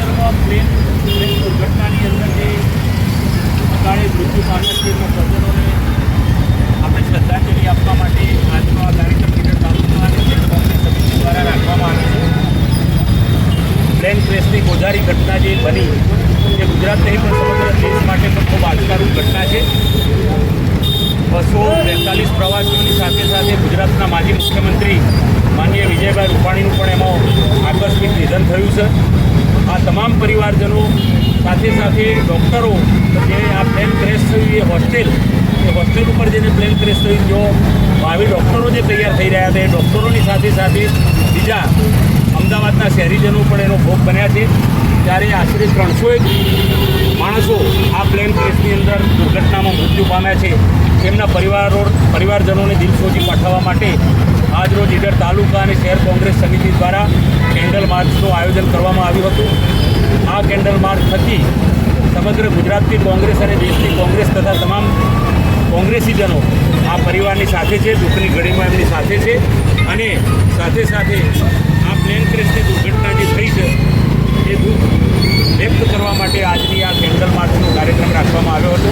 તાજેતરમાં plane plane દુર્ઘટનાની અંદર જે અકાળે મૃત્યુ પામ્યા છે એમના સ્વજનોને આપણે શ્રદ્ધાંજલિ આપવા માટે આજનો આ કાર્યક્રમ કિટર તાલુકા અને પ્લેન કોંગ્રેસ સમિતિ દ્વારા રાખવામાં આવે છે. પ્લેન ક્રેશની ગોધારી ઘટના જે બની, એ ગુજરાત નહીં પણ સમગ્ર દેશ માટે પણ ખૂબ આજકારૂપ ઘટના છે. બસો બેતાલીસ પ્રવાસીઓની સાથે સાથે ગુજરાતના માજી મુખ્યમંત્રી માનીય વિજયભાઈ રૂપાણીનું પણ એમાં આકસ્મિક નિધન થયું છે. આ તમામ પરિવારજનો સાથે સાથે ડૉક્ટરો જે આ પ્લેન ક્રેશ થયું એ હોસ્ટેલ એ હોસ્ટેલ ઉપર જેને પ્લેન ક્રેશ થયું. જો ભાવિ ડૉક્ટરો જે તૈયાર થઈ રહ્યા હતા એ ડૉક્ટરોની સાથે સાથે બીજા અમદાવાદના શહેરીજનો પણ એનો ભોગ બન્યા છે. ત્યારે આશરે ત્રણસો એક માણસો આ પ્લેન ક્રેશની અંદર દુર્ઘટનામાં મૃત્યુ પામ્યા છે. તેમના પરિવારો પરિવારજનોને દિલસોજી પાઠવવા માટે આજરોજ ઈડર તાલુકા અને શહેર કોંગ્રેસ સમિતિ દ્વારા કેન્ડલ માર્ચનું આયોજન કરવામાં આવ્યું હતું. આ કેન્ડલ માર્ચ થકી સમગ્ર ગુજરાતની કોંગ્રેસ અને દેશની કોંગ્રેસ તથા તમામ કોંગ્રેસીજનો આ પરિવારની સાથે છે, દુઃખની ઘડીમાં એમની સાથે છે અને સાથે સાથે આ પ્લેન ક્રેશની દુર્ઘટના જે થઈ છે, એ દુઃખ વ્યક્ત કરવા માટે આજની આ કેન્ડલ માર્ચનો કાર્યક્રમ રાખવામાં આવ્યો હતો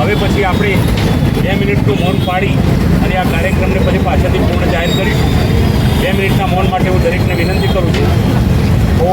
હવે પછી આપણે બે મિનિટનું મૌન પાડી અને આ કાર્યક્રમને પછી પાછળથી પૂર્ણ જાહેર કરીશું. બે મિનિટના મૌન માટે હું દરેકને વિનંતી કરું છું. ઓ